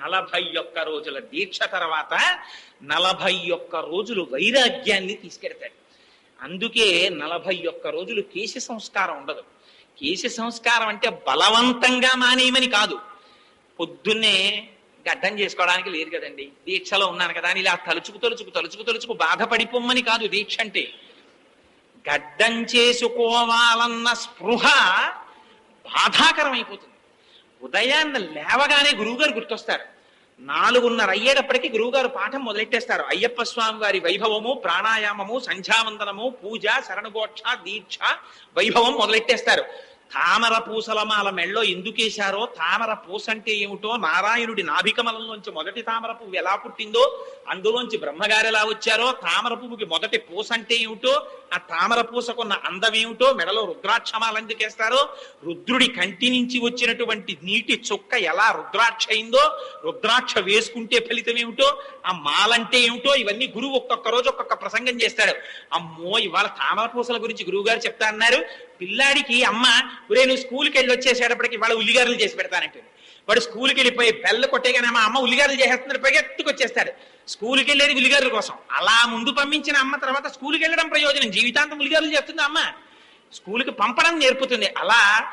నలభై ఒక్క రోజుల దీక్ష తర్వాత నలభై ఒక్క రోజులు వైరాగ్యాన్ని తీసుకెడతాడు. అందుకే నలభై ఒక్క రోజులు కేశ సంస్కారం ఉండదు. కేశ సంస్కారం అంటే బలవంతంగా మానేయమని కాదు. పొద్దున్నే గడ్డం చేసుకోవడానికి లేదు కదండి. దీక్షలో ఉన్నాను కదా అని ఇలా తలుచుకు తలుచుకు తలుచుకు తలుచుకు బాధపడిపోమ్మని కాదు దీక్ష అంటే. గడ్డం చేసుకోవాలన్న స్పృహ బాధాకరమైపోతుంది. ఉదయాన్న లేవగానే గురువుగారు గుర్తొస్తారు. నాలుగున్నర అయ్యేటప్పటికి గురువుగారు పాఠం మొదలెట్టేస్తారు. అయ్యప్ప స్వామి వారి వైభవము ప్రాణాయామము సంధ్యావందనము పూజ శరణగోక్ష దీక్ష వైభవం మొదలెట్టేస్తారు. తామర పూసలమాల మెళ్ళో ఎందుకేశారో? తామర పూస అంటే ఏమిటో? నారాయణుడి నాభికమలంలోంచి మొదటి తామర పువ్వు ఎలా పుట్టిందో అందులోంచి బ్రహ్మగారు ఎలా వచ్చారో తామర పువ్వుకి మొదటి పూస అంటే ఏమిటో ఆ తామర పూసకున్న అందం ఏమిటో మెడలో రుద్రాక్షమాలు ఎందుకేస్తారో రుద్రుడి కంటి నుంచి వచ్చినటువంటి నీటి చుక్క ఎలా రుద్రాక్ష అయిందో రుద్రాక్ష వేసుకుంటే ఫలితం ఏమిటో ఆ మాలంటే ఏమిటో ఇవన్నీ గురువు ఒక్కొక్క రోజు ఒక్కొక్క ప్రసంగం చేస్తాడు. అమ్మో ఇవాళ తామర పూసల గురించి గురువు గారు చెప్తా అన్నారు. పిల్లాడికి అమ్మ ఒరే నువ్వు స్కూల్కి వెళ్ళి వచ్చేసేటప్పటికి వాళ్ళ ఉల్లిగారులు చేసి పెడతానంటుంది. వాడు స్కూల్కి వెళ్ళిపోయి బెల్ల కొట్టేగానే మా అమ్మ ఉల్లిగారులు చేసేస్తున్నారు. పరిగెత్తుకు వచ్చేస్తాడు స్కూల్కి వెళ్ళేది ఉల్లిగారుల కోసం. అలా ముందు పంపించిన అమ్మ తర్వాత స్కూల్కి వెళ్ళడం ప్రయోజనం. జీవితాంతం ఉల్లిగారులు చేస్తుంది అమ్మ. స్కూల్కి పంపడం నేర్పుతుంది. అలా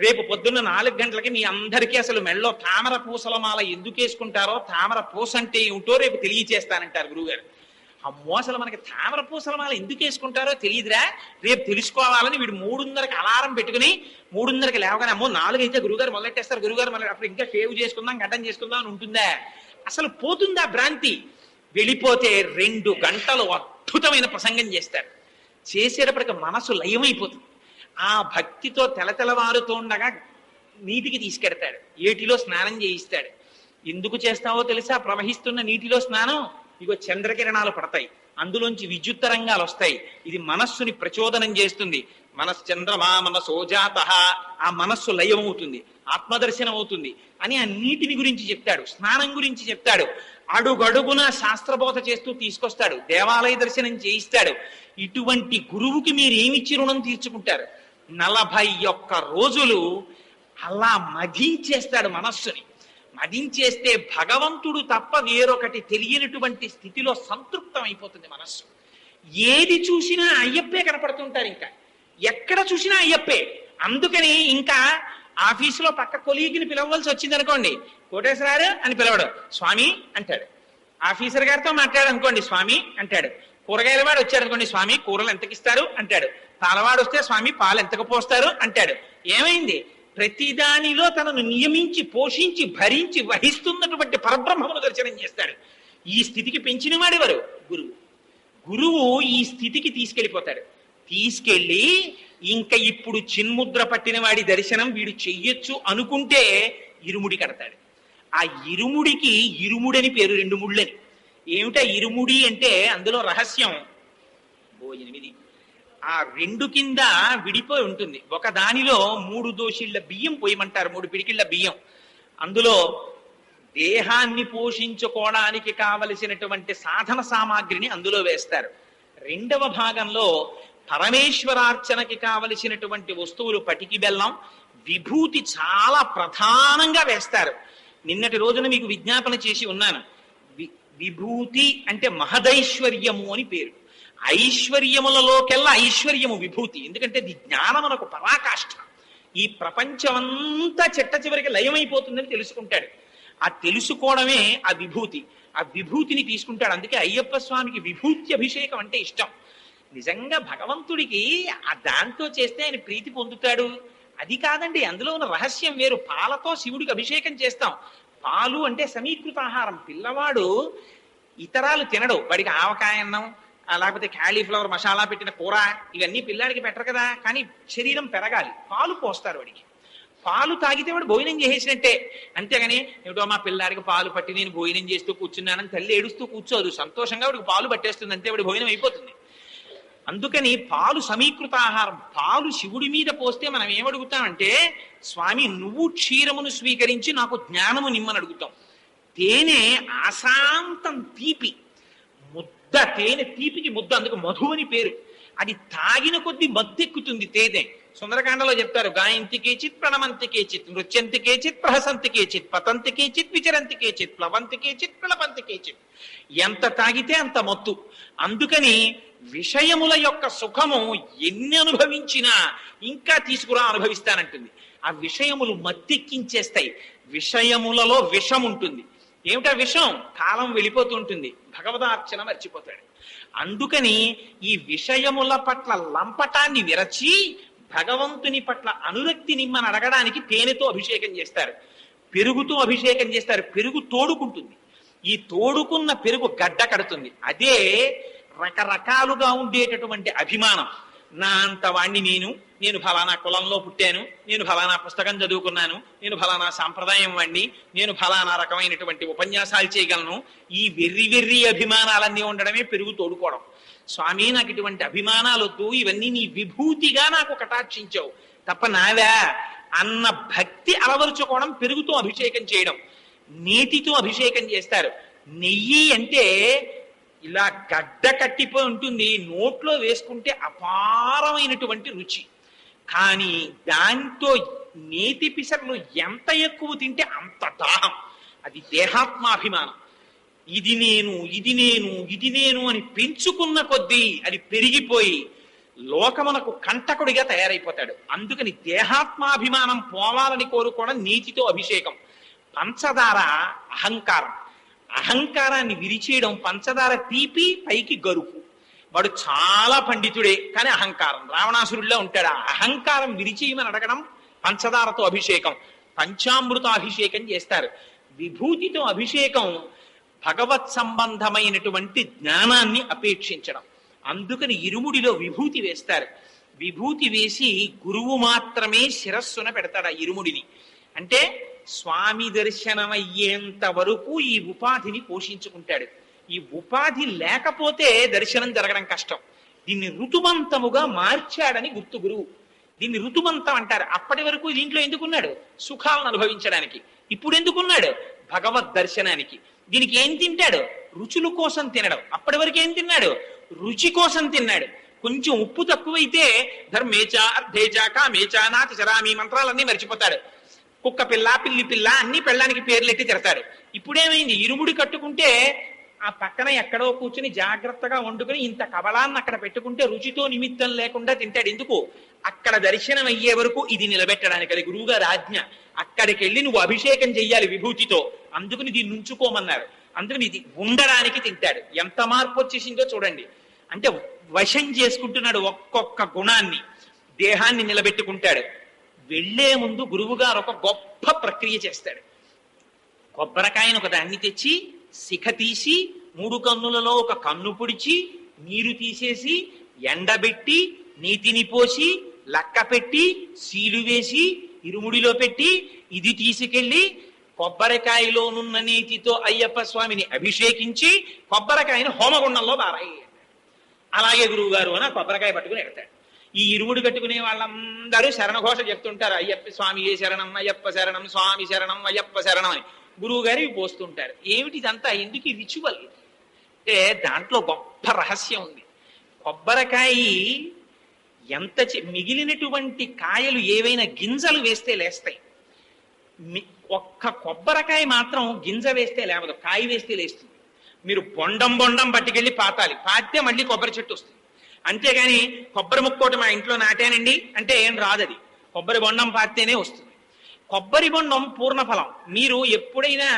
రేపు పొద్దున్న నాలుగు గంటలకి మీ అందరికీ అసలు మెళ్ళో తామర పూసల మాల ఎందుకు వేసుకుంటారో తామర పూస అంటే ఏమిటో రేపు తెలియచేస్తానంటారు గురువుగారు. అమ్మో అసలు మనకి తామర పూసల మాల ఎందుకు వేసుకుంటారో తెలియదురా. రేపు తెలుసుకోవాలని వీడు మూడున్నరకి అలారం పెట్టుకుని మూడున్నరకి లేవగానే అమ్మో నాలుగు గురుగారు మొదలెట్టేస్తారు గురుగారు మళ్ళీ అప్పుడు ఇంకా షేవ్ చేసుకుందాం గడ్డం చేసుకుందాం అని ఉంటుందా? అసలు పోతుందా భ్రాంతి? వెళ్ళిపోతే రెండు గంటలు అద్భుతమైన ప్రసంగం చేస్తారు. చేసేటప్పటికి మనసు లయమైపోతుంది. ఆ భక్తితో తెలతెలవారుతూ ఉండగా నీటికి తీసుకెడతాడు. ఏటిలో స్నానం చేయిస్తాడు. ఎందుకు చేస్తావో తెలుసా? ప్రవహిస్తున్న నీటిలో స్నానం. ఇగో చంద్రకిరణాలు పడతాయి. అందులోంచి విద్యుత్ తరంగాలు వస్తాయి. ఇది మనస్సుని ప్రచోదనం చేస్తుంది. మనశ్చంద్రమా మనసోజాత ఆ మనస్సు లయమవుతుంది. ఆత్మదర్శనం అవుతుంది అని ఆ నీటిని గురించి చెప్తాడు. స్నానం గురించి చెప్తాడు. అడుగడుగున శాస్త్రబోధ చేస్తూ తీసుకొస్తాడు. దేవాలయ దర్శనం చేయిస్తాడు. ఇటువంటి గురువుకి మీరు ఏమిచ్చి రుణం తీర్చుకుంటారు? నలభై ఒక్క రోజులు అలా మధించేస్తాడు మనస్సుని. మదించేస్తే భగవంతుడు తప్ప వేరొకటి తెలియనటువంటి స్థితిలో సంతృప్తం అయిపోతుంది మనస్సు. ఏది చూసినా అయ్యప్పే కనపడుతుంటారు ఇంకా. ఎక్కడ చూసినా అయ్యప్పే. అందుకని ఇంకా ఆఫీసులో పక్క కొలీగిని పిలవలసి వచ్చింది అనుకోండి కోటేశ్వరారు అని పిలవడు స్వామి అంటాడు. ఆఫీసర్ గారితో మాట్లాడనుకోండి స్వామి అంటాడు. కూరగాయల వాడు వచ్చాడు అనుకోండి స్వామి కూరలు ఎంతకిస్తారు అంటాడు. పాలవాడు వస్తే స్వామి పాలు ఎంతకు పోస్తారు అంటాడు. ఏమైంది? ప్రతిదానిలో తనను నియమించి పోషించి భరించి వహిస్తున్నటువంటి పరబ్రహ్మమును దర్శనం చేస్తాడు. ఈ స్థితికి పెంచిన వాడెవరు? గురువు. గురువు ఈ స్థితికి తీసుకెళ్ళిపోతాడు. తీసుకెళ్ళి ఇంకా ఇప్పుడు చిన్ముద్ర పట్టిన వాడి దర్శనం వీడు చెయ్యొచ్చు అనుకుంటే ఇరుముడి కడతాడు. ఆ ఇరుముడికి ఇరుముడని పేరు రెండు ముళ్ళని. ఏమిటా ఇరుముడి అంటే అందులో రహస్యం? ఓ ఎనిమిది ఆ రెండు కింద విడిపోయి ఉంటుంది. ఒక దానిలో మూడు దోషిళ్ళ బియ్యం పోయమంటారు మూడు పిడికిళ్ళ బియ్యం. అందులో దేహాన్ని పోషించుకోవడానికి కావలసినటువంటి సాధన సామాగ్రిని అందులో వేస్తారు. రెండవ భాగంలో పరమేశ్వరార్చనకి కావలసినటువంటి వస్తువులు పటికి బెల్లం విభూతి చాలా ప్రధానంగా వేస్తారు. నిన్నటి రోజున మీకు విజ్ఞాపన చేసి ఉన్నాను. వి- విభూతి అంటే మహదైశ్వర్యము అని పేరు. ఐశ్వర్యములలోకెల్లా ఐశ్వర్యము విభూతి. ఎందుకంటే ఇది జ్ఞానమునకు పరాకాష్ఠ ఈ ప్రపంచమంతా చెట్ట చివరికి లయమైపోతుందని తెలుసుకుంటాడు. ఆ తెలుసుకోవడమే ఆ విభూతి. ఆ విభూతిని తీసుకుంటాడు. అందుకే అయ్యప్ప స్వామికి విభూతి అభిషేకం అంటే ఇష్టం. నిజంగా భగవంతుడికి ఆ దాంతో చేస్తే ఆయన ప్రీతి పొందుతాడు. అది కాదండి అందులో ఉన్న రహస్యం వేరు. పాలతో శివుడికి అభిషేకం చేస్తాం. పాలు అంటే సమీకృత ఆహారం పిల్లవాడు ఇతరాలు తినడు. వాడికి ఆవకాయ అన్నం లేకపోతే క్యాలీఫ్లవర్ మసాలా పెట్టిన కూర ఇవన్నీ పిల్లాడికి పెట్టరు కదా. కానీ శరీరం పెరగాలి. పాలు పోస్తారు వాడికి. పాలు తాగితే వాడు భోజనం చేసేసినట్టే. అంతేగాని ఏమిటో మా పిల్లాడికి పాలు పట్టి నేను భోజనం చేస్తూ కూర్చున్నానని తల్లి ఏడుస్తూ కూర్చోదు. సంతోషంగా వాడికి పాలు పట్టేస్తుంది. అంతే వాడి భోజనం అయిపోతుంది. అందుకని పాలు సమీకృత ఆహారం. పాలు శివుడి మీద పోస్తే మనం ఏమడుగుతామంటే స్వామి నువ్వు క్షీరమును స్వీకరించి నాకు జ్ఞానము నిమ్మని అడుగుతాం తేనె ఆశాంతం తీపి. ముద్ద తేనె తీపికి ముద్ద అందుకు మధు అని పేరు. అది తాగిన కొద్దీ మత్తెక్కుతుంది తేనె. సుందరకాండలో చెప్తారు గాయంతి కేచిత్ ప్రణమంతి కేచిత్ నృత్యంతి కేచిత్ ప్రహసంతి కేచిత్ పతంతి కేచిత్ విచరంతి కేచిత్ ప్లవంతి కేచిత్ ప్లవంతి కేచిత్. ఎంత తాగితే అంత మత్తు. అందుకని విషయముల యొక్క సుఖము ఎన్ని అనుభవించినా ఇంకా తీసుకురా అనుభవిస్తానంటుంది. ఆ విషయములు మత్తెక్కించేస్తాయి. విషయములలో విషం ఉంటుంది ఏమిటా విషం? కాలం వెళ్ళిపోతుంటుంది. భగవదార్చన మర్చిపోతాడు. అందుకని ఈ విషయముల పట్ల లంపటాన్ని విరచి భగవంతుని పట్ల అనురక్తి నిమ్మని అడగడానికి తేనెతో అభిషేకం చేస్తారు. పెరుగుతో అభిషేకం చేస్తారు. పెరుగు తోడుకుంటుంది. ఈ తోడుకున్న పెరుగు గడ్డ కడుతుంది. అదే రకరకాలుగా ఉండేటటువంటి అభిమానం. నా అంత వాణ్ణి నేను. నేను ఫలానా కులంలో పుట్టాను. నేను ఫలానా పుస్తకం చదువుకున్నాను. నేను ఫలానా సాంప్రదాయం వాణ్ణి. నేను ఫలానా రకమైనటువంటి ఉపన్యాసాలు చేయగలను. ఈ వెర్రి వెర్రి అభిమానాలన్నీ ఉండడమే పెరుగు తోడుకోవడం. స్వామి నాకు ఇటువంటి అభిమానాలు వద్దు ఇవన్నీ నీ విభూతిగా నాకు కటాక్షించావు. తప్ప నావా అన్న భక్తి అలవరుచుకోవడం పెరుగుతో అభిషేకం చేయడం. నేతితో అభిషేకం చేస్తారు. నెయ్యి అంటే ఇలా గడ్డ కట్టిపోయి ఉంటుంది. నోట్లో వేసుకుంటే అపారమైనటువంటి రుచి. కానీ దాంతో నేతి పిసర్లు ఎంత ఎక్కువ తింటే అంత దాహం. అది దేహాత్మాభిమానం. ఇది నేను ఇది నేను ఇది నేను అని పెంచుకున్న కొద్దీ అది పెరిగిపోయి లోకమునకు కంటకుడిగా తయారైపోతాడు. అందుకని దేహాత్మాభిమానం పోవాలని కోరుకోవడం నీతితో అభిషేకం. పంచదార అహంకారం. అహంకారాన్ని విరిచేయడం పంచదార తీపి పైకి గరుపు వాడు చాలా పండితుడే కానీ అహంకారం. రావణాసురుడిలో ఉంటాడు. అహంకారం విరిచేయమని అడగడం పంచదారతో అభిషేకం. పంచామృత అభిషేకం చేస్తారు. విభూతితో అభిషేకం భగవత్ సంబంధమైనటువంటి జ్ఞానాన్ని అపేక్షించడం. అందుకని ఇరుముడిలో విభూతి వేస్తారు. విభూతి వేసి గురువు మాత్రమే శిరస్సున పెడతాడు ఆ ఇరుముడిని. అంటే స్వామి దర్శనమయ్యేంత వరకు ఈ ఉపాధిని పోషించుకుంటాడు. ఈ ఉపాధి లేకపోతే దర్శనం జరగడం కష్టం. దీన్ని ఋతుమంతముగా మార్చాడని గుర్తు గురువు. దీన్ని ఋతుమంతం అంటారు. అప్పటి వరకు దీంట్లో ఎందుకున్నాడు? సుఖాలను అనుభవించడానికి. ఇప్పుడు ఎందుకున్నాడు? భగవద్ దర్శనానికి. దీనికి ఏం తింటాడు? రుచుల కోసం తినడం. అప్పటి వరకు ఏం తిన్నాడు? రుచి కోసం తిన్నాడు. కొంచెం ఉప్పు తక్కువైతే ధర్మేచ అర్ధేచ కామేచ నాతి చరామి మంత్రాలన్నీ మర్చిపోతాడు. కుక్క పిల్ల పిల్లి పిల్ల అన్ని పెళ్ళానికి పేర్లెట్టి తిడతాడు ఇప్పుడేమైంది? ఇరుముడి కట్టుకుంటే ఆ పక్కన ఎక్కడో కూర్చుని జాగ్రత్తగా వండుకుని ఇంత కబలాన్ని అక్కడ పెట్టుకుంటే రుచితో నిమిత్తం లేకుండా తింటాడు. ఎందుకు? అక్కడ దర్శనం అయ్యే వరకు ఇది నిలబెట్టడానికి అది గురువుగారు ఆజ్ఞ. అక్కడికి వెళ్ళి నువ్వు అభిషేకం చెయ్యాలి విభూతితో. అందుకుని దీన్ని ఉంచుకోమన్నారు. అందుకని ఇది ఉండడానికి తింటాడు. ఎంత మార్పు వచ్చేసిందో చూడండి. అంటే వశం చేసుకుంటున్నాడు ఒక్కొక్క గుణాన్ని. దేహాన్ని నిలబెట్టుకుంటాడు. వెళ్ళే ముందు గురువు గారు ఒక గొప్ప ప్రక్రియ చేస్తాడు. కొబ్బరికాయను ఒక దాన్ని తెచ్చి శిఖ తీసి మూడు కన్నులలో ఒక కన్ను పొడిచి నీరు తీసేసి ఎండబెట్టి నీతిని పోసి లక్క పెట్టి సీలు వేసి ఇరుముడిలో పెట్టి ఇది తీసుకెళ్ళి కొబ్బరికాయలోనున్న నీతితో అయ్యప్ప స్వామిని అభిషేకించి కొబ్బరికాయను హోమగుండంలో బారాయి అలాగే గురువుగారు అని ఆ కొబ్బరికాయ పట్టుకుని ఎడతాడు. ఈ ఇరుముడు కట్టుకునే వాళ్ళందరూ శరణఘోష చెప్తుంటారు. అయ్యప్ప స్వామి ఏ శరణం? అయ్యప్ప శరణం. స్వామి శరణం. అయ్యప్ప శరణం అని. గురువు గారు పోస్తుంటారు. ఏమిటి ఇదంతా? ఎందుకు ఈ రిచువల్ అంటే దాంట్లో గొప్ప రహస్యం ఉంది. కొబ్బరికాయ ఎంత మిగిలినటువంటి కాయలు ఏవైనా గింజలు వేస్తే లేస్తాయి. మి- ఒక్క కొబ్బరికాయ మాత్రం గింజ వేస్తే లేవదు. కాయ వేస్తే లేస్తుంది. మీరు బొండం బొండం పట్టుకెళ్ళి పాతాలి. పాతే మళ్ళీ కొబ్బరి చెట్టు వస్తుంది. అంతేగాని కొబ్బరి ముక్కోటి మా ఇంట్లో నాటానండి అంటే ఏం రాదది. కొబ్బరి బొండం పాతేనే వస్తుంది. కొబ్బరి బొండం పూర్ణఫలం మీరు ఎప్పుడైనా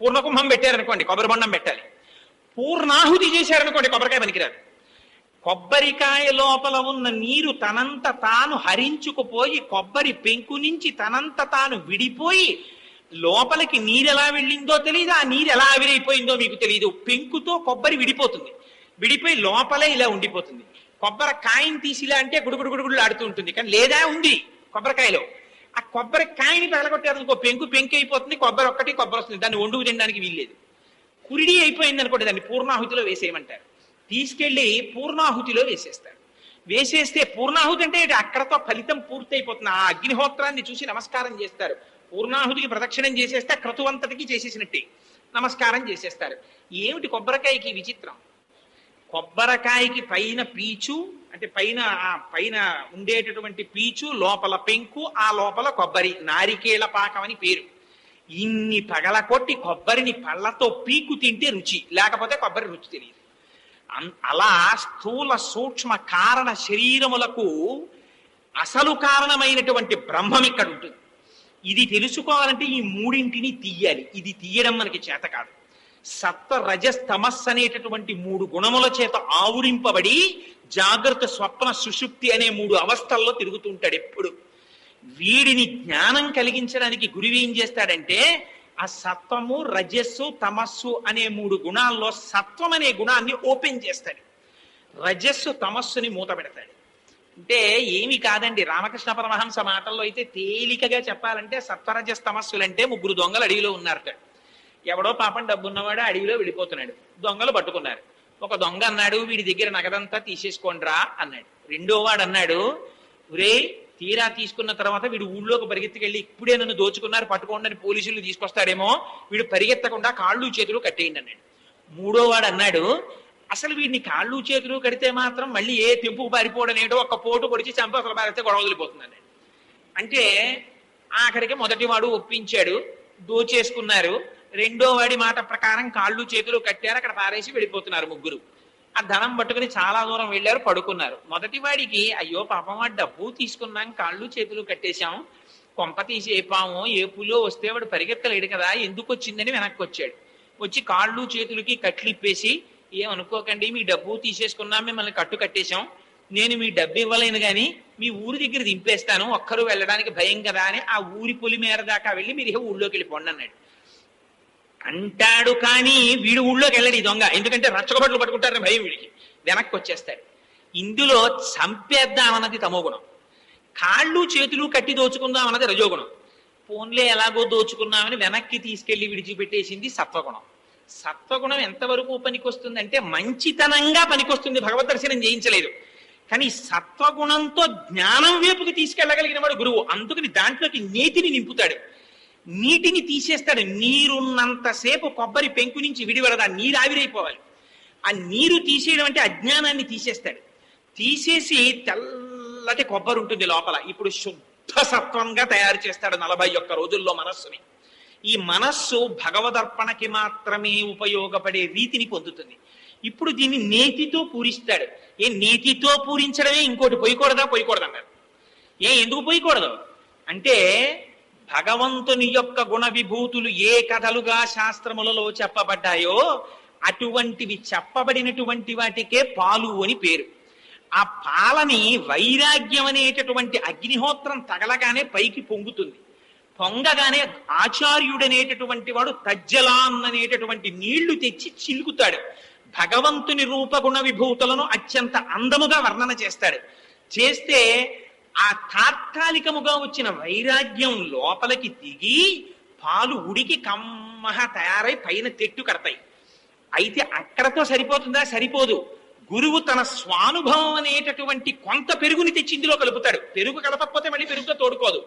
పూర్ణకుంభం పెట్టారనుకోండి కొబ్బరి బొండం పెట్టాలి. పూర్ణాహుతి చేశారనుకోండి కొబ్బరికాయ పనికిరాదు. కొబ్బరికాయ లోపల ఉన్న నీరు తనంత తాను హరించుకుపోయి కొబ్బరి పెంకు నుంచి తనంత తాను విడిపోయి లోపలికి నీరు ఎలా వెళ్ళిందో తెలియదు ఆ నీరు ఎలా ఆవిరైపోయిందో మీకు తెలియదు పెంకుతో కొబ్బరి విడిపోతుంది. విడిపోయి లోపలే ఇలా ఉండిపోతుంది. కొబ్బరి కాయని తీసి ఇలా అంటే గుడుగుడు గుడుగుడు ఆడుతూ ఉంటుంది. కానీ లేదా ఉంది కొబ్బరికాయలో. ఆ కొబ్బరి కాయని పెళ్ళగొట్టారు అనుకో పెంకు పెంకు అయిపోతుంది. కొబ్బరి ఒక్కటి కొబ్బరి వస్తుంది. దాన్ని వండుకు తినడానికి వీల్లేదు. కురిడి అయిపోయింది అనుకోండి దాన్ని పూర్ణాహుతిలో వేసేయమంటారు. తీసుకెళ్ళి పూర్ణాహుతిలో వేసేస్తారు. వేసేస్తే పూర్ణాహుతి అంటే అక్కడతో ఫలితం పూర్తయిపోతుంది. ఆ అగ్నిహోత్రాన్ని చూసి నమస్కారం చేస్తారు. పూర్ణాహుతికి ప్రదక్షిణం చేసేస్తే క్రతువంతటికి చేసేసినట్టే నమస్కారం చేసేస్తారు. ఏమిటి కొబ్బరికాయకి విచిత్రం? కొబ్బరికాయకి పైన పీచు అంటే పైన ఆ పైన ఉండేటటువంటి పీచు లోపల పెంకు ఆ లోపల కొబ్బరి నారికేళ పాకం అని పేరు. ఇన్ని పగలకొట్టి కొబ్బరిని పళ్ళతో పీకు తింటే రుచి లేకపోతే కొబ్బరి రుచి తెలియదు. అలా స్థూల సూక్ష్మ కారణ శరీరములకు అసలు కారణమైనటువంటి బ్రహ్మం ఇక్కడ ఉంటుంది ఇది తెలుసుకోవాలంటే ఈ మూడింటిని తీయాలి. ఇది తీయడం మనకి చేత కాదు. సత్వ రజస్తమస్ అనేటటువంటి మూడు గుణముల చేత ఆవురింపబడి జాగ్రత్త స్వప్న సుషుప్తి అనే మూడు అవస్థల్లో తిరుగుతుంటాడు ఎప్పుడు. వీడిని జ్ఞానం కలిగించడానికి గురువు ఏం చేస్తాడంటే ఆ సత్వము రజస్సు తమస్సు అనే మూడు గుణాల్లో సత్వం అనే గుణాన్ని ఓపెన్ చేస్తాడు. రజస్సు తమస్సుని మూత పెడతాడు. అంటే ఏమి కాదండి రామకృష్ణ పరమహంస మాటల్లో అయితే తేలికగా చెప్పాలంటే సత్వరజస్ తమస్సులంటే ముగ్గురు దొంగలు అడవిలో ఉన్నారట. ఎవడో పాపం డబ్బున్నవాడు అడవిలో వెళ్ళిపోతున్నాడు. దొంగలు పట్టుకున్నారు. ఒక దొంగ అన్నాడు వీడి దగ్గర నగదంతా తీసేసుకోండిరా అన్నాడు. రెండో వాడు అన్నాడు ఒరే తీరా తీసుకున్న తర్వాత వీడు ఊళ్ళోకి పరిగెత్తుకెళ్ళి ఇప్పుడే నన్ను దోచుకున్నారు పట్టుకోండి అని పోలీసులు తీసుకొస్తాడేమో వీడు పరిగెత్తకుండా కాళ్ళు చేతులు కట్టేయండి అన్నాడు. మూడో వాడు అన్నాడు అసలు వీడిని కాళ్ళు చేతులు కడితే మాత్రం మళ్ళీ ఏ తెంపు పారిపోవడం ఏంటో ఒక పోటు పొడిచి చంప అసలు పారితే గొడవ వదిలిపోతుంది అన్నాడు. అంటే ఆఖరికి మొదటి వాడు ఒప్పించాడు దోచేసుకున్నారు. రెండో వాడి మాట ప్రకారం కాళ్ళు చేతులు కట్టారు అక్కడ పారేసి వెళ్ళిపోతున్నారు ముగ్గురు. ఆ ధనం పట్టుకుని చాలా దూరం వెళ్ళారు పడుకున్నారు. మొదటి వాడికి అయ్యో పాపం డబ్బు తీసుకున్నాం కాళ్ళు చేతులు కట్టేశాం కొంప తీసి ఏ పాము ఏ పులో వస్తే వాడు పరిగెత్తలేడు కదా ఎందుకు వచ్చిందని వెనక్కి వచ్చాడు. వచ్చి కాళ్ళు చేతులకి కట్లిప్పేసి ఏమనుకోకండి మీ డబ్బు తీసేసుకున్నాం మిమ్మల్ని కట్టు కట్టేశాం. నేను మీ డబ్బు ఇవ్వలేను కానీ మీ ఊరి దగ్గర దింపేస్తాను ఒక్కరు వెళ్ళడానికి భయం కదా అని ఆ ఊరి పొలి మేర దాకా వెళ్ళి మీరు ఊళ్ళోకి వెళ్ళిపోండి అన్నాడు. అంటాడు కానీ వీడు ఊళ్ళోకి వెళ్ళడు ఈ దొంగ. ఎందుకంటే రచ్చగొబట్లు పట్టుకుంటారని భయం వీడికి. వెనక్కి వచ్చేస్తాడు. ఇందులో చంపేద్దామన్నది తమో గుణం. కాళ్ళు చేతులు కట్టి దోచుకుందాం అన్నది రజోగుణం ఫోన్లే ఎలాగో దోచుకున్నామని వెనక్కి తీసుకెళ్ళి విడిచిపెట్టేసింది సత్వగుణం. సత్వగుణం ఎంతవరకు పనికొస్తుందంటే మంచితనంగా పనికొస్తుంది. భగవద్ దర్శనం చేయించలేదు కానీ సత్వగుణంతో జ్ఞానం వైపుకి తీసుకెళ్ళగలిగిన వాడు గురువు. అందుకని దాంట్లోకి నీతిని నింపుతాడు. నీటిని తీసేస్తాడు. నీరున్నంతసేపు కొబ్బరి పెంకు నుంచి విడివడదా నీరు ఆవిరైపోవాలి. ఆ నీరు తీసేయడం అంటే అజ్ఞానాన్ని తీసేస్తాడు. తీసేసి తెల్లటి కొబ్బరి ఉంటుంది లోపల. ఇప్పుడు శుద్ధ సత్వంగా తయారు చేస్తాడు నలభై ఒక్క రోజుల్లో మనస్సుని. ఈ మనస్సు భగవదర్పణకి మాత్రమే ఉపయోగపడే రీతిని పొందుతుంది. ఇప్పుడు దీన్ని నేతితో పూరిస్తాడు. ఏ నేతితో పూరించడమే ఇంకోటి పోయకూడదా? పోయకూడదు అన్నారు ఏ ఎందుకు పోయకూడదు? అంటే భగవంతుని యొక్క గుణ విభూతులు ఏ కథలుగా శాస్త్రములలో చెప్పబడ్డాయో అటువంటివి చెప్పబడినటువంటి వాటికే పాలు అని పేరు. ఆ పాలని వైరాగ్యం అనేటటువంటి అగ్నిహోత్రం తగలగానే పైకి పొంగుతుంది. పొంగగానే ఆచార్యుడనేటటువంటి వాడు తజ్జలాన్ అనేటటువంటి నీళ్ళు తెచ్చి చిలుకుతాడు. భగవంతుని రూపగుణ విభూతులను అత్యంత అందముగా వర్ణన చేస్తాడు. చేస్తే ఆ తాత్కాలికముగా వచ్చిన వైరాగ్యం లోపలికి దిగి పాలు ఉడికి కమ్మహ తయారై పైన తెట్టు కడతాయి. అయితే అక్కడతో సరిపోతుందా? సరిపోదు. గురువు తన స్వానుభవం అనేటటువంటి కొంత పెరుగుని తెచ్చి ఇందులో కలుపుతాడు. పెరుగు కలపకపోతే మళ్ళీ పెరుగుతో తోడుకోదు.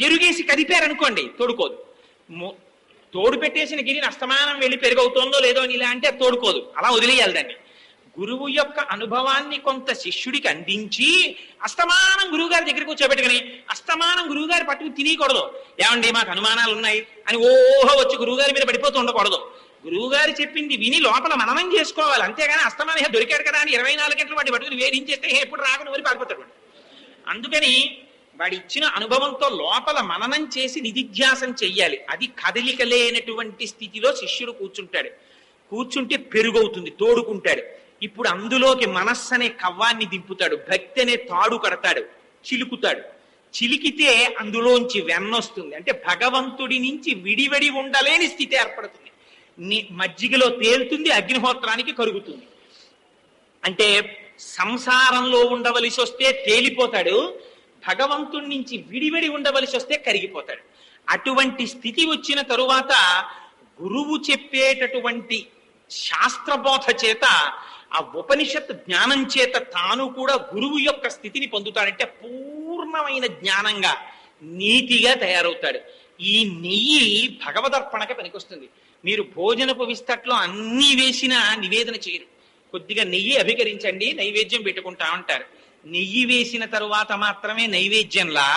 పెరుగేసి కదిపారనుకోండి తోడుకోదు. తోడు పెట్టేసిన గిరిని అస్తమానం వెళ్ళి పెరుగు అవుతుందో లేదో అని ఇలా అంటే తోడుకోదు. అలా వదిలేయాలి దాన్ని. గురువు యొక్క అనుభవాన్ని కొంత శిష్యుడికి అందించి అస్తమానం గురువు గారి దగ్గరికి కూర్చోబెట్టుకుని అస్తమానం గురువుగారి పట్టుకు తినకూడదు ఏమండి మాకు అనుమానాలు ఉన్నాయి అని ఓహో వచ్చి గురువు గారి మీద పడిపోతూ ఉండకూడదు. గురువుగారు చెప్పింది విని లోపల మననం చేసుకోవాలి. అంతేగాని అస్తమానం దొరికాడు కదా అని ఇరవై నాలుగు గంటలు వాటి పట్టుకుని వేధించేస్తే ఎప్పుడు రాకుండా వరి పారిపోతాడు అందుకని వాడి ఇచ్చిన అనుభవంతో లోపల మననం చేసి నిధిధ్యాసం చెయ్యాలి. అది కదలిక లేనటువంటి స్థితిలో శిష్యుడు కూర్చుంటాడు. కూర్చుంటే పెరుగవుతుంది తోడుకుంటాడు. ఇప్పుడు అందులోకి మనస్సు అనే కవ్వాన్ని దింపుతాడు భక్తి అనే తాడు కడతాడు చిలుకుతాడు. చిలికితే అందులోంచి వెన్నొస్తుంది అంటే భగవంతుడి నుంచి విడివడి ఉండలేని స్థితి ఏర్పడుతుంది. మజ్జిగలో తేలుతుంది అగ్నిహోత్రానికి కరుగుతుంది. అంటే సంసారంలో ఉండవలసి వస్తే తేలిపోతాడు భగవంతుడి నుంచి విడివిడి ఉండవలసి వస్తే కరిగిపోతాడు. అటువంటి స్థితి వచ్చిన తరువాత గురువు చెప్పేటటువంటి శాస్త్రబోధ చేత ఆ ఉపనిషత్ జ్ఞానం చేత తాను కూడా గురువు యొక్క స్థితిని పొందుతాడంటే పూర్ణమైన జ్ఞానంగా నీతిగా తయారవుతాడు. ఈ నెయ్యి భగవదర్పణకి పనికొస్తుంది. మీరు భోజనపు విస్తట్లో అన్ని వేసినా నివేదన చేయరు. కొద్దిగా నెయ్యి అభికరించండి నైవేద్యం పెట్టుకుంటా ఉంటారు. నెయ్యి వేసిన తరువాత మాత్రమే నైవేద్యంలా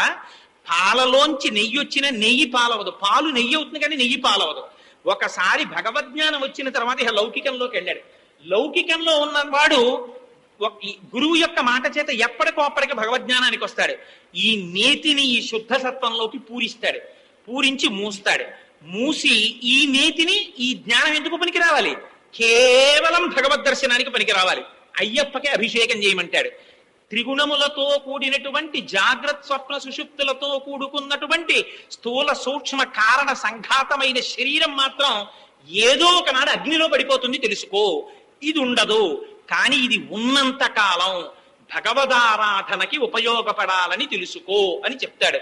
పాలలోంచి నెయ్యి వచ్చిన నెయ్యి పాలవదు. పాలు నెయ్యి అవుతుంది కానీ నెయ్యి పాలవదు. ఒకసారి భగవద్జ్ఞానం వచ్చిన తర్వాత ఇక లౌకికంలోకి వెళ్ళాడు. లౌకికంలో ఉన్నవాడు ఒక- గురువు యొక్క మాట చేత ఎప్పటికోప్పటికి భగవద్జ్ఞానానికి వస్తాడు. ఈ నేతిని ఈ శుద్ధ సత్వంలోకి పూరిస్తాడు. పూరించి మూస్తాడు. మూసి ఈ నేతిని ఈ జ్ఞానం ఎందుకు పనికి రావాలి కేవలం భగవద్ దర్శనానికి పనికి రావాలి అయ్యప్పకి అభిషేకం చేయమంటాడు. త్రిగుణములతో కూడినటువంటి జాగ్రత్త స్వప్న సుషుప్తులతో కూడుకున్నటువంటి స్థూల సూక్ష్మ కారణ సంఘాతమైన శరీరం మాత్రం ఏదో ఒకనాడు అగ్నిలో పడిపోతుంది తెలుసుకో. ఇది ఉండదు కానీ ఇది ఉన్నంత కాలం భగవదారాధనకి ఉపయోగపడాలని తెలుసుకో అని చెప్తాడు.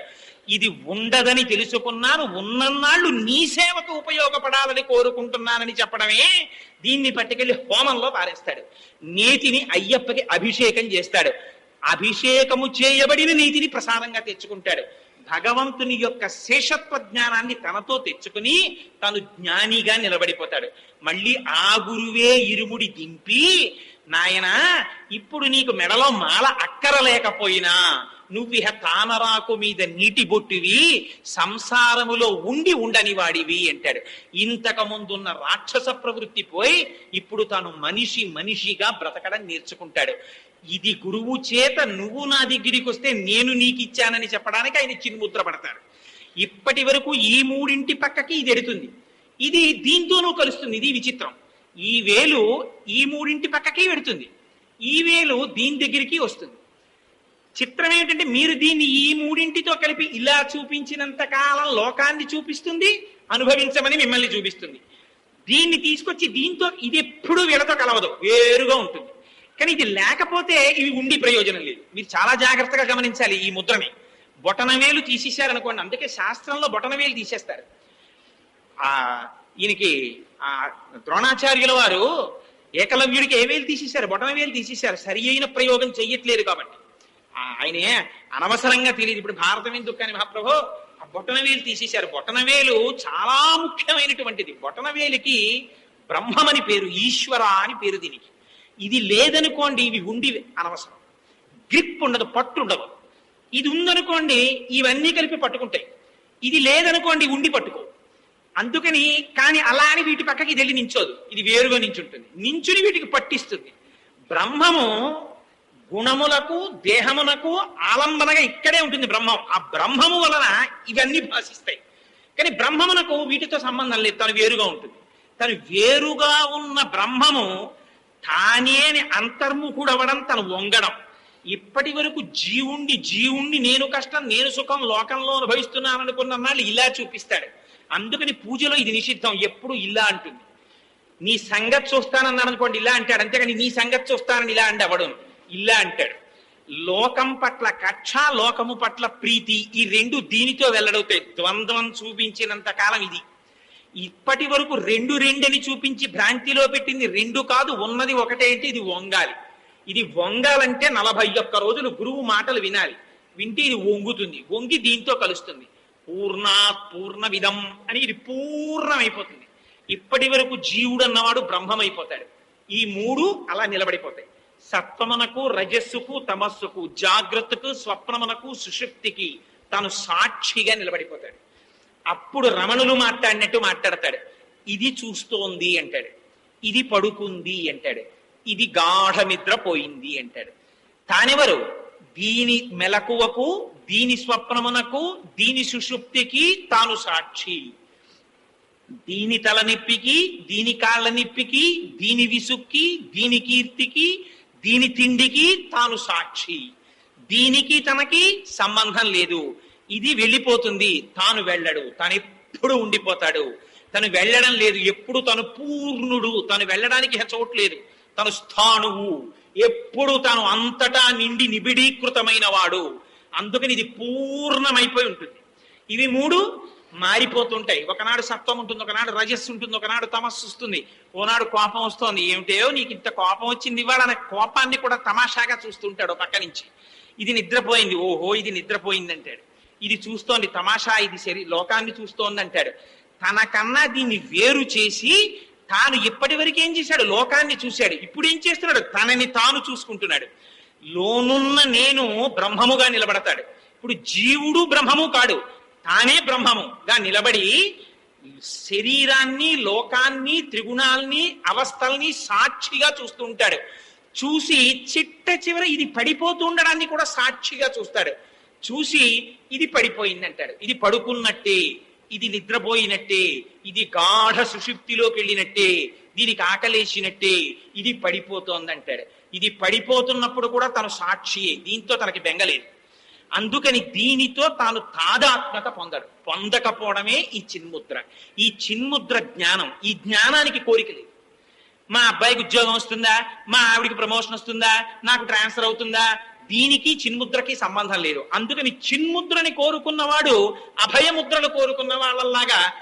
ఇది ఉండదని తెలుసుకున్నాను ఉన్నన్నాళ్ళు నీ సేవకు ఉపయోగపడాలని కోరుకుంటున్నానని చెప్పడమే దీన్ని పట్టుకెళ్ళి హోమంలో పారేస్తాడు. నేతిని అయ్యప్పకి అభిషేకం చేస్తాడు. అభిషేకము చేయబడిన నీతిని ప్రసాదంగా తెచ్చుకుంటాడు. భగవంతుని యొక్క శేషత్వ జ్ఞానాన్ని తనతో తెచ్చుకుని తను జ్ఞానిగా నిలబడిపోతాడు. మళ్ళీ ఆ గురువే ఇరుముడి దింపి నాయనా ఇప్పుడు నీకు మెడలో మాల అక్కరలేకపోయినా నువ్విహ తానరాకు మీద నీటి బొట్టివి సంసారములో ఉండి ఉండని వాడివి అంటాడు. ఇంతకు ముందున్న రాక్షస ప్రవృత్తి పోయి ఇప్పుడు తాను మనిషి మనిషిగా బ్రతకడం నేర్చుకుంటాడు. ఇది గురువు చేత నువ్వు నా దగ్గరికి వస్తే నేను నీకు ఇచ్చానని చెప్పడానికి ఆయన చిన్ముద్ర పడతాడు. ఇప్పటి వరకు ఈ మూడింటి పక్కకి ఇది ఎడుతుంది. ఇది దీంతోనూ కలుస్తుంది ఇది విచిత్రం. ఈ వేలు ఈ మూడింటి పక్కకి వెడుతుంది ఈ వేలు దీని దగ్గరికి వస్తుంది. చిత్రం ఏంటంటే మీరు దీన్ని ఈ మూడింటితో కలిపి ఇలా చూపించినంత కాలం లోకాన్ని చూపిస్తుంది అనుభవించమని మిమ్మల్ని చూపిస్తుంది. దీన్ని తీసుకొచ్చి దీంతో ఇది ఎప్పుడు వీళ్ళతో కలవదు వేరుగా ఉంటుంది. కానీ ఇది లేకపోతే ఇవి ఉండి ప్రయోజనం లేదు. మీరు చాలా జాగ్రత్తగా గమనించాలి ఈ ముద్రని. బొటనవేలు తీసేశారనుకోండి అందుకే శాస్త్రంలో బొటనవేలు తీసేస్తారు. ఆ ఈయనకి ఆ ద్రోణాచార్యుల వారు ఏకలవ్యుడికి ఏ వేలు తీసేశారు? బొటన వేలు తీసేశారు. సరి అయిన ప్రయోగం చెయ్యట్లేదు కాబట్టి. ఆయనే అనవసరంగా తెలియదు ఇప్పుడు భారతం ఎందుకు కానీ మహాప్రభు ఆ బొటన వేలు తీసేశారు. బొటన వేలు చాలా ముఖ్యమైనటువంటిది. బొటన వేలికి బ్రహ్మమని పేరు ఈశ్వర అని పేరు దీనికి. ఇది లేదనుకోండి ఇవి ఉండి అనవసరం. గ్రిప్ ఉండదు పట్టు ఉండదు ఇది ఉందనుకోండి ఇవన్నీ కలిపి పట్టుకుంటాయి. ఇది లేదనుకోండి ఉండి పట్టుకో. అందుకని కానీ అలా అని వీటి పక్కకి ఇది వెళ్ళి నించోదు. ఇది వేరుగా నించుంటుంది. నించుని వీటికి పట్టిస్తుంది. బ్రహ్మము గుణములకు దేహమునకు ఆలంబనగా ఇక్కడే ఉంటుంది బ్రహ్మం. ఆ బ్రహ్మము వలన ఇవన్నీ భాషిస్తాయి. కానీ బ్రహ్మమునకు వీటితో సంబంధం లేదు. తను వేరుగా ఉంటుంది. తను వేరుగా ఉన్న బ్రహ్మము తానేని అంతర్ముఖుడవడం తను వంగడం. ఇప్పటి వరకు జీవుండి జీవుణ్ణి నేను కష్టం నేను సుఖం లోకంలో అనుభవిస్తున్నాను అనుకున్న నాళ్ళు ఇలా చూపిస్తాడు. అందుకని పూజలో ఇది నిషిద్ధం. ఎప్పుడు ఇలా అంటుంది. నీ సంగతి చూస్తానన్నాడు అనుకోండి ఇలా అంటాడు. అంతేగాని నీ సంగతి చూస్తానని ఇలా అండి అవడం ఇలా అంటాడు. లోకం పట్ల కక్ష లోకము పట్ల ప్రీతి ఈ రెండు దీనితో వెల్లడవుతాయి. ద్వంద్వం చూపించినంత కాలం ఇది. ఇప్పటి వరకు రెండు రెండని చూపించి భ్రాంతిలో పెట్టింది రెండు కాదు ఉన్నది ఒకటే అంటే ఇది వంగాలి. ఇది వంగాలంటే నలభై ఒక్క రోజులు గురువు మాటలు వినాలి. వింటే ఇది వంగుతుంది. వంగి దీంతో కలుస్తుంది. పూర్ణాపూర్ణ విధం అని ఇది పూర్ణమైపోతుంది. ఇప్పటి వరకు జీవుడు అన్నవాడు బ్రహ్మమైపోతాడు. ఈ మూడు అలా నిలబడిపోతాయి. సత్వమునకు రజస్సుకు తమస్సుకు జాగ్రత్తకు స్వప్నమునకు సుషుప్తికి తాను సాక్షిగా నిలబడిపోతాడు. అప్పుడు రమణులు మాట్లాడినట్టు మాట్లాడతాడు. ఇది చూస్తోంది అంటాడు. ఇది పడుకుంది అంటాడు. ఇది గాఢ నిద్ర పోయింది అంటాడు. తానెవరు? దీని మెలకువకు దీని స్వప్నమునకు దీని సుషుప్తికి తాను సాక్షి. దీని తలనొప్పికి దీని కాళ్ళ నొప్పికి దీని విసుక్కి దీని కీర్తికి దీని తిండికి తాను సాక్షి. దీనికి తనకి సంబంధం లేదు. ఇది వెళ్ళిపోతుంది తాను వెళ్ళడు. తాను ఎప్పుడు ఉండిపోతాడు. తను వెళ్ళడం లేదు. ఎప్పుడు తను పూర్ణుడు. తను వెళ్ళడానికి హెచ్చవట్లేదు తను స్థాణువు. ఎప్పుడు తాను అంతటా నిండి నిబిడీకృతమైన వాడు. అందుకని ఇది పూర్ణమైపోయి ఉంటుంది. ఇవి మూడు మారిపోతుంటాయి. ఒకనాడు సత్వం ఉంటుంది ఒకనాడు రజస్సు ఉంటుంది ఒకనాడు తమస్సు వస్తుంది. ఓనాడు కోపం వస్తుంది. ఏమిటో నీకు ఇంత కోపం వచ్చింది. ఇవాళ అనే కోపాన్ని కూడా తమాషాగా చూస్తుంటాడు పక్క నుంచి. ఇది నిద్రపోయింది. ఓహో ఇది నిద్రపోయింది అంటాడు. ఇది చూస్తోంది తమాషా ఇది శరీ లోకాన్ని చూస్తోంది అంటాడు. తనకన్నా దీన్ని వేరు చేసి తాను ఇప్పటి వరకు ఏం చేశాడు? లోకాన్ని చూశాడు. ఇప్పుడు ఏం చేస్తున్నాడు? తనని తాను చూసుకుంటున్నాడు. లోనున్న నేను బ్రహ్మముగా నిలబడతాడు. ఇప్పుడు జీవుడు బ్రహ్మము కాడు. తానే బ్రహ్మముగా నిలబడి శరీరాన్ని లోకాన్ని త్రిగుణాల్ని అవస్థల్ని సాక్షిగా చూస్తూ ఉంటాడు చూసి చిట్ట చివర ఇది పడిపోతుండడాన్ని కూడా సాక్షిగా చూస్తాడు. చూసి ఇది పడిపోయింది అంటాడు ఇది పడుకున్నట్టే ఇది నిద్రపోయినట్టే ఇది గాఢ సుషుప్తిలోకి వెళ్ళినట్టే దీనికి ఆకలేసినట్టే ఇది పడిపోతోందంటాడు. ఇది పడిపోతున్నప్పుడు కూడా తను సాక్షియే దీంతో తనకి బెంగలేదు అందుకని దీనితో తాను తాదాత్మక పొందడు. పొందకపోవడమే ఈ చిన్ముద్ర. ఈ చిన్ముద్ర జ్ఞానం ఈ జ్ఞానానికి కోరిక లేదు. మా అబ్బాయికి ఉద్యోగం వస్తుందా? మా ఆవిడికి ప్రమోషన్ వస్తుందా? నాకు ట్రాన్స్ఫర్ అవుతుందా? దీనికి చిన్ముద్రకి సంబంధం లేదు. అందుకని చిన్ముద్రని కోరుకున్నవాడు అభయముద్రలు కోరుకున్న వాళ్ళలాగా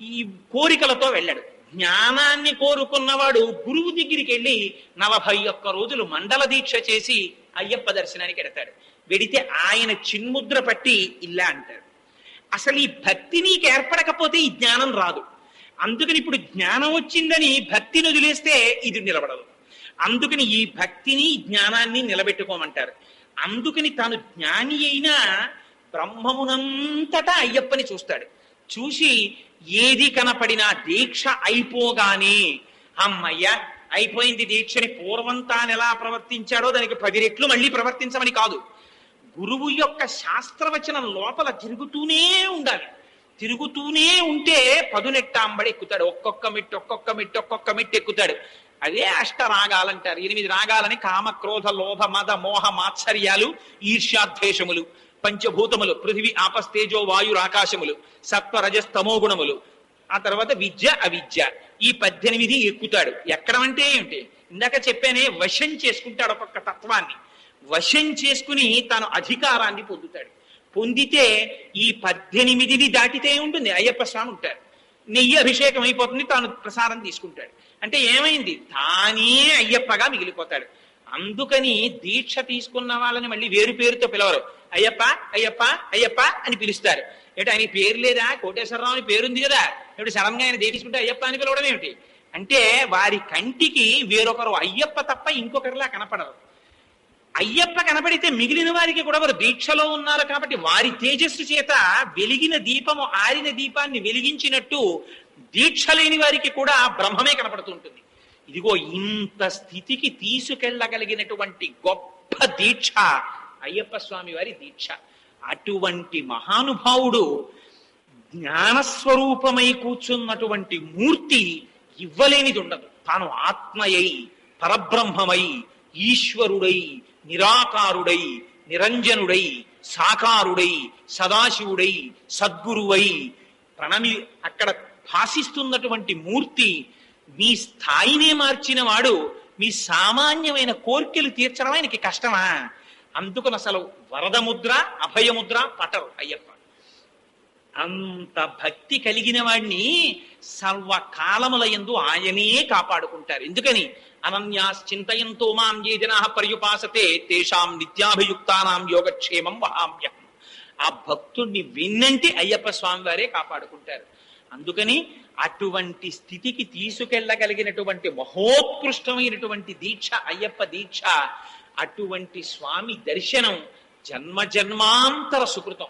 ఈ కోరికలతో వెళ్ళాడు. జ్ఞానాన్ని కోరుకున్నవాడు గురువు దగ్గరికి వెళ్ళి నలభై ఒక్క రోజులు మండల దీక్ష చేసి అయ్యప్ప దర్శనానికి ఎడతాడు. వెడితే ఆయన చిన్ముద్ర పట్టి ఇలా అంటాడు. అసలు ఈ భక్తి నీకు ఏర్పడకపోతే ఈ జ్ఞానం రాదు. అందుకని ఇప్పుడు జ్ఞానం వచ్చిందని భక్తిని వదిలేస్తే ఇది నిలబడదు. అందుకని ఈ భక్తిని జ్ఞానాన్ని నిలబెట్టుకోమంటారు. అందుకని తాను జ్ఞాని అయినా బ్రహ్మమునంతటా అయ్యప్పని చూస్తాడు. చూసి ఏది కనపడినా దీక్ష అయిపోగానే అమ్మయ్య అయిపోయింది దీక్షని పూర్వంతా ఎలా ప్రవర్తించాడో దానికి పది రెట్లు మళ్ళీ ప్రవర్తించమని కాదు. గురువు యొక్క శాస్త్రవచనం లోపల తిరుగుతూనే ఉండాలి. తిరుగుతూనే ఉంటే పదునెట్టాంబడి ఎక్కుతాడు. ఒక్కొక్క మిట్టు ఒక్కొక్క మిట్టు ఒక్కొక్క మిట్టు ఎక్కుతాడు. అదే అష్ట రాగాలంటారు ఎనిమిది రాగాలని కామ క్రోధ లోభ మద మోహ మాత్సర్యాలు ఈర్ష్యాద్వేషములు పంచభూతములు పృథివి ఆపస్తేజో వాయు ఆకాశములు సత్వరజస్తమో గుణములు. ఆ తర్వాత విద్య అవిద్య. ఈ పద్దెనిమిది ఎక్కుతాడు. ఎక్కడం అంటే ఏమిటి? ఇందాక చెప్పానే వశం చేసుకుంటాడు ఒక్కొక్క తత్వాన్ని. వశం చేసుకుని తాను అధికారాన్ని పొందుతాడు. పొందితే ఈ పద్దెనిమిదిని దాటితే ఉంటుంది. అయ్యప్ప స్వామి ఉంటారు. నెయ్యి అభిషేకం అయిపోతుంది. తాను ప్రసారం తీసుకుంటాడు. అంటే ఏమైంది? తానే అయ్యప్పగా మిగిలిపోతాడు. అందుకని దీక్ష తీసుకున్న వాళ్ళని మళ్ళీ వేరు పేరుతో పిలవరు. అయ్యప్ప అయ్యప్ప అయ్యప్ప అని పిలుస్తారు. ఏమిటి ఆయన పేరు లేదా? కోటేశ్వరరావు అని పేరుంది కదా. ఇప్పుడు సడన్గా ఆయన తీసుకుంటే అయ్యప్ప అని పిలవడం ఏమిటి? అంటే వారి కంటికి వేరొకరు అయ్యప్ప తప్ప ఇంకొకరిలా కనపడరు. అయ్యప్ప కనబడితే మిగిలిన వారికి కూడా వారు దీక్షలో ఉన్నారు కాబట్టి వారి తేజస్సు చేత వెలిగిన దీపము ఆరిన దీపాన్ని వెలిగించినట్టు దీక్ష లేని వారికి కూడా బ్రహ్మమే కనపడుతుంటుంది. ఇదిగో ఇంత స్థితికి తీసుకెళ్ళగలిగినటువంటి గొప్ప దీక్ష అయ్యప్ప స్వామి వారి దీక్ష. అటువంటి మహానుభావుడు జ్ఞానస్వరూపమై కూర్చున్నటువంటి మూర్తి ఇవ్వలేనిది ఉండదు తాను ఆత్మయై పరబ్రహ్మమై ఈశ్వరుడై నిరాకారుడై నిరంజనుడై సాకారుడై సదాశివుడై సద్గురువై ప్రణమి అక్కడ భాషిస్తున్నటువంటి మూర్తి మీ స్థాయినే మార్చిన వాడు మీ సామాన్యమైన కోర్కెలు తీర్చడం ఆయనకి కష్టమా? అందుకని అసలు వరదముద్ర అభయముద్ర పటరు అయ్యప్ప. అంత భక్తి కలిగిన వాడిని సర్వకాలముల ఎందు ఆయనే కాపాడుకుంటారు. ఎందుకని? అనన్యాశ్చింతయంతో మాం ఏ జనా పర్యుపాసతే తేషాం నిత్యాభియుక్తానాం యోగక్షేమం వహామ్యహం. ఆ భక్తుడిని విన్నంటి అయ్యప్ప స్వామి వారే కాపాడుకుంటారు. అందుకని అటువంటి స్థితికి తీసుకెళ్ళగలిగినటువంటి మహోత్కృష్టమైనటువంటి దీక్ష అయ్యప్ప దీక్ష అటువంటి స్వామి దర్శనం జన్మ జన్మాంతర సుకృతం.